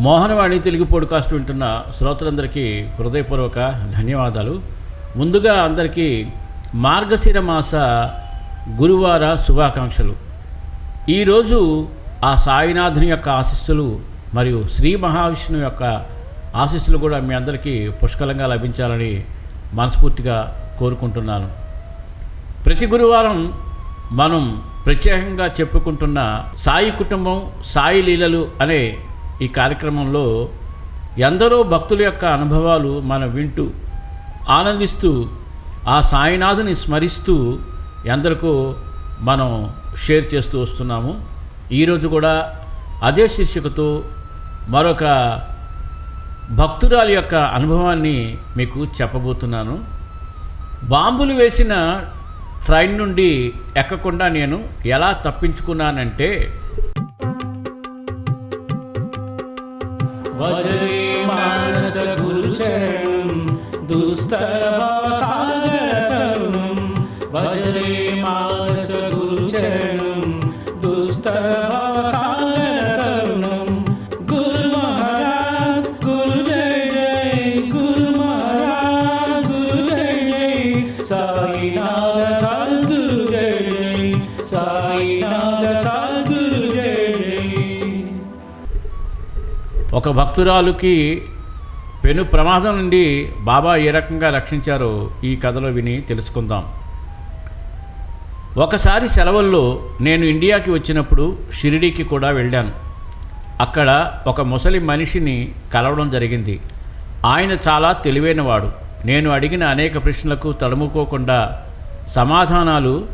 Mohanavani Telugu podcast వింటున్న శ్రోతలందరికీ హృదయపూర్వక ధన్యవాదాలు. ముందుగా అందరికీ మార్గశిర మాస గురువార శుభాకాంక్షలు. ఈరోజు ఆ సాయినాథుని యొక్క ఆశిస్సులు మరియు శ్రీ మహావిష్ణువు యొక్క ఆశీస్సులు కూడా మీ అందరికీ పుష్కలంగా లభించాలని మనస్ఫూర్తిగా కోరుకుంటున్నాను. ప్రతి గురువారం మనం ప్రత్యేకంగా చెప్పుకుంటున్న సాయి కుటుంబం సాయి లీలలు అనే ఈ కార్యక్రమంలో ఎందరో భక్తుల యొక్క అనుభవాలు మనం వింటూ ఆనందిస్తూ ఆ సాయినాథుని స్మరిస్తూ ఎందరికో మనం షేర్ చేస్తూ వస్తున్నాము. ఈరోజు కూడా అదే శీర్షికతో మరొక భక్తురాలి యొక్క అనుభవాన్ని మీకు చెప్పబోతున్నాను. బాంబులు వేసిన ట్రైన్ నుండి ఎక్కకుండా నేను ఎలా తప్పించుకున్నానంటే वज्रे मानस गुरुचरणं दुस्तरभासागरतरुणं वज्रे मानस गुरुचरणं दुस्तरभासागरतरुणं गुरु महाराज गुरु जय जय गुरु महाराज गुरु जय जय साईनाथ ఒక భక్తురాలుకి పెను ప్రమాదం నుండి బాబా ఏ రకంగా రక్షించారో ఈ కథలో విని తెలుసుకుందాం. ఒకసారి సెలవుల్లో నేను ఇండియాకి వచ్చినప్పుడు షిరిడీకి కూడా వెళ్ళాను. అక్కడ ఒక ముసలి మనిషిని కలవడం జరిగింది. ఆయన చాలా తెలివైనవాడు. నేను అడిగిన అనేక ప్రశ్నలకు తడుముకోకుండా సమాధానాలు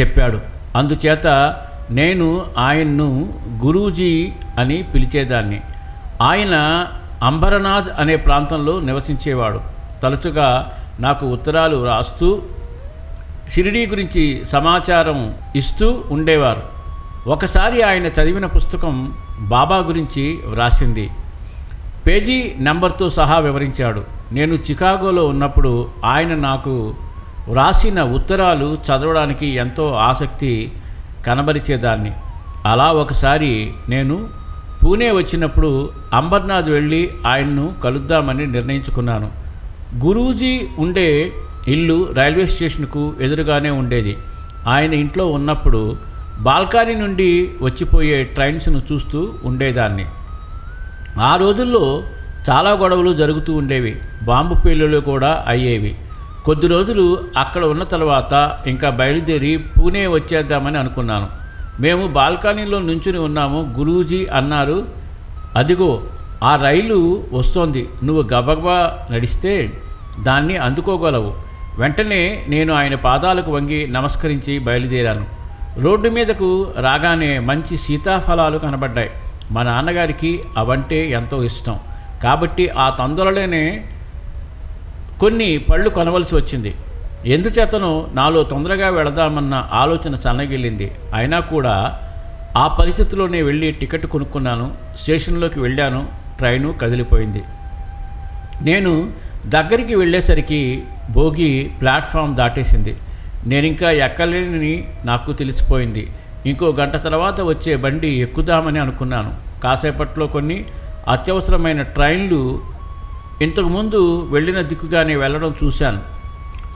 చెప్పాడు. అందుచేత నేను ఆయన్ను గురూజీ అని పిలిచేదాన్ని. ఆయన అంబరనాథ్ అనే ప్రాంతంలో నివసించేవాడు. తరచుగా నాకు ఉత్తరాలు రాస్తూ షిరిడీ గురించి సమాచారం ఇస్తూ ఉండేవారు. ఒకసారి ఆయన చదివిన పుస్తకం బాబా గురించి వ్రాసింది. పేజీ నెంబర్తో సహా వివరించాడు. నేను చికాగోలో ఉన్నప్పుడు ఆయన నాకు వ్రాసిన ఉత్తరాలు చదవడానికి ఎంతో ఆసక్తి కనబరిచేదాన్ని అలా ఒకసారి నేను పూణే వచ్చినప్పుడు అంబర్నాథ్ వెళ్ళి ఆయన్ను కలుద్దామని నిర్ణయించుకున్నాను. గురూజీ ఉండే ఇల్లు రైల్వే స్టేషన్కు ఎదురుగానే ఉండేది. ఆయన ఇంట్లో ఉన్నప్పుడు బాల్కనీ నుండి వచ్చిపోయే ట్రైన్స్ను చూస్తూ ఉండేదాన్ని. ఆ రోజుల్లో చాలా గొడవలు జరుగుతూ ఉండేవి. బాంబు పేలులు కూడా అయ్యేవి. కొద్ది రోజులు అక్కడ ఉన్న తర్వాత ఇంకా బయలుదేరి పూణే వచ్చేద్దామని అనుకున్నాను. మేము బాల్కనీలో నుంచుని ఉన్నాము. గురూజీ అన్నారు అదిగో ఆ రైలు వస్తోంది. నువ్వు గబగబా నడిస్తే దాన్ని అందుకోగలవు. వెంటనే నేను ఆయన పాదాలకు వంగి నమస్కరించి బయలుదేరాను. రోడ్డు మీదకు రాగానే మంచి సీతాఫలాలు కనబడ్డాయి. మా నాన్నగారికి అవంటే ఎంతో ఇష్టం. కాబట్టి ఆ తొందరలోనే కొన్ని పళ్ళు కొనవలసి వచ్చింది. ఎందుచేతనో నాలో తొందరగా వెళదామన్న ఆలోచన సన్నగిల్లింది. అయినా కూడా ఆ పరిస్థితిలోనే వెళ్ళి టికెట్ కొనుక్కున్నాను స్టేషన్లోకి వెళ్ళాను ట్రైను కదిలిపోయింది. నేను దగ్గరికి వెళ్ళేసరికి భోగి ప్లాట్ఫామ్ దాటేసింది. నేను ఇంకా ఎక్కలేనని నాకు తెలిసిపోయింది. ఇంకో గంట తర్వాత వచ్చే బండి ఎక్కుదామని అనుకున్నాను. కాసేపట్లో కొన్ని అత్యవసరమైన ట్రైన్లు ఇంతకుముందు వెళ్ళిన దిక్కుగానే వెళ్ళడం చూశాను.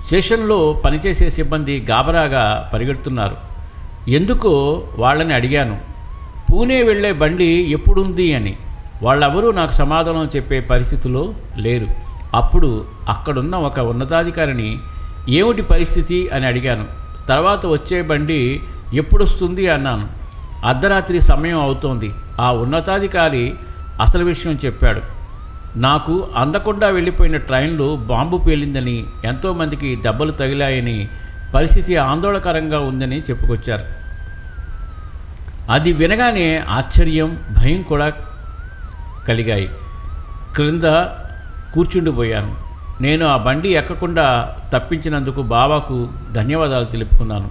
స్టేషన్లో పనిచేసే సిబ్బంది గాబరాగా పరిగెడుతున్నారు. ఎందుకో వాళ్ళని అడిగాను. పూణే వెళ్ళే బండి ఎప్పుడుంది అని. వాళ్ళెవరూ నాకు సమాధానం చెప్పే పరిస్థితిలో లేరు. అప్పుడు అక్కడున్న ఒక ఉన్నతాధికారిని ఏమిటి పరిస్థితి అని అడిగాను. తర్వాత వచ్చే బండి ఎప్పుడొస్తుంది అన్నాను. అర్ధరాత్రి సమయం అవుతోంది. ఆ ఉన్నతాధికారి అసలు విషయం చెప్పాడు. నాకు అందకుండా వెళ్ళిపోయిన ట్రైన్లో బాంబు పేలిందని ఎంతోమందికి దెబ్బలు తగిలాయని పరిస్థితి ఆందోళనకరంగా ఉందని చెప్పుకొచ్చారు. అది వినగానే ఆశ్చర్యం భయం కూడా కలిగాయి. క్రింద కూర్చుండిపోయాను. నేను ఆ బండి ఎక్కకుండా తప్పించినందుకు బాబాకు ధన్యవాదాలు తెలుపుకున్నాను.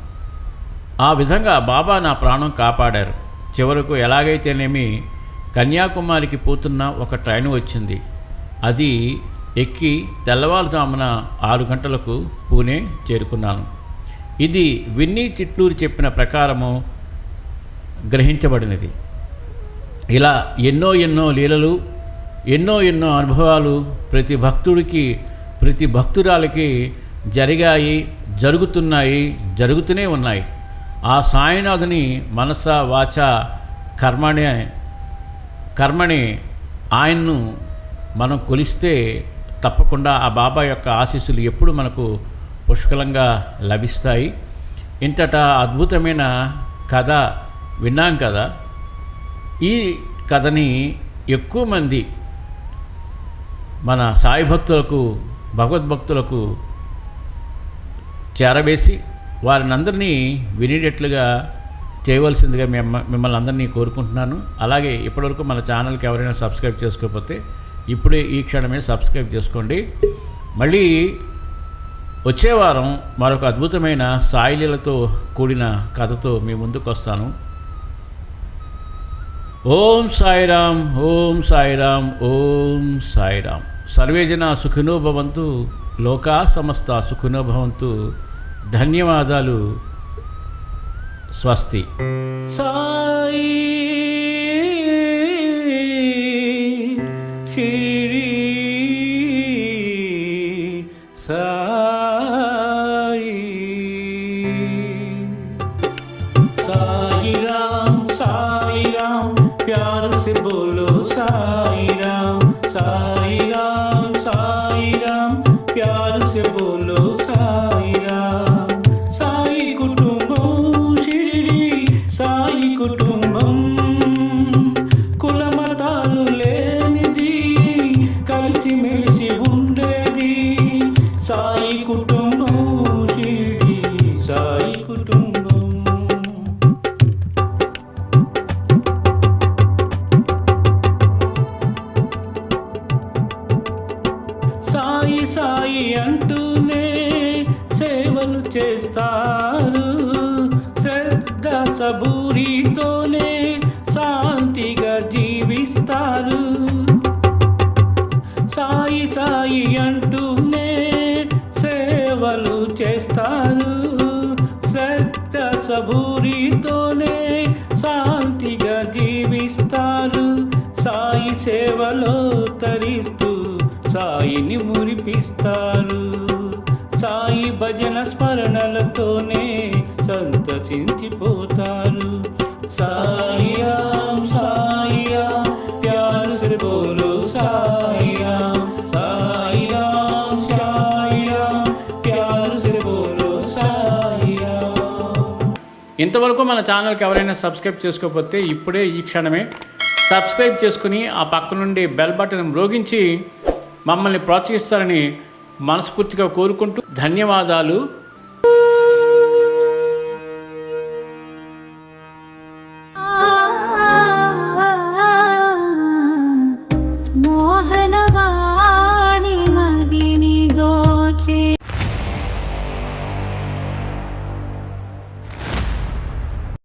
ఆ విధంగా బాబా నా ప్రాణం కాపాడారు. చివరకు ఎలాగైతేనేమి కన్యాకుమారికి పోతున్న ఒక ట్రైన్ వచ్చింది. అది ఎక్కి తెల్లవారుజామున ఆరు గంటలకు పూణే చేరుకున్నాను. ఇది విన్నీ చిట్లూరు చెప్పిన ప్రకారము గ్రహించబడినది. ఇలా ఎన్నో ఎన్నో లీలలు ఎన్నో ఎన్నో అనుభవాలు ప్రతి భక్తుడికి ప్రతి భక్తురాలకి జరిగాయి జరుగుతున్నాయి జరుగుతూనే ఉన్నాయి. ఆ సాయినాథుని మనస వాచ కర్మనే కర్మని ఆయన్ను మనం కొలిస్తే తప్పకుండా ఆ బాబా యొక్క ఆశీస్సులు ఎప్పుడు మనకు పుష్కలంగా లభిస్తాయి. ఇంతట అద్భుతమైన కథ విన్నాం కదా? ఈ కథని ఎక్కువ మంది మన సాయి భక్తులకు భగవద్భక్తులకు చేరవేసి వారినందరినీ వినేటట్లుగా చేయవలసిందిగా మిమ్మ మిమ్మల్ని అందరినీ కోరుకుంటున్నాను. అలాగే ఇప్పటివరకు మన ఛానల్కి ఎవరైనా సబ్స్క్రైబ్ చేసుకోకపోతే ఇప్పుడే ఈ క్షణమే సబ్స్క్రైబ్ చేసుకోండి. మళ్ళీ వచ్చే వారం మరొక అద్భుతమైన సాయిలీలతో కూడిన కథతో మీ ముందుకు వస్తాను. ఓం సాయిరామ్ ఓం సాయిరామ్ ఓం సాయిరామ్ సర్వేజన సుఖినో భవంతు లోకా సమస్త సుఖినో భవంతు. ధన్యవాదాలు. స్వస్తి సాయి సాయి అంటూనే సేవలు చేస్తారు. శ్రద్ధ సబూరితోనే శాంతిగా జీవిస్తారు. సాయి సాయి అంటూనే సేవలు చేస్తారు. శ్రద్ధ సబూరితోనే శాంతిగా జీవిస్తారు. సాయి సేవలో తరిస్తూ సాయిని మురిపిస్తారు. సాయి భజన స్మరణలతోనే సంతసించిపోతారు. సాయియా సాయియా ప్యార్ శ్రీ బోలో సాయియా ఇంతవరకు మన ఛానల్కి ఎవరైనా సబ్స్క్రైబ్ చేసుకోకపోతే ఇప్పుడే ఈ క్షణమే సబ్స్క్రైబ్ చేసుకుని ఆ పక్క నుండి బెల్ బటన్ మ్రోగించి మమ్మల్ని ప్రోత్సహిస్తారని మనస్ఫూర్తిగా కోరుకుంటూ ధన్యవాదాలు.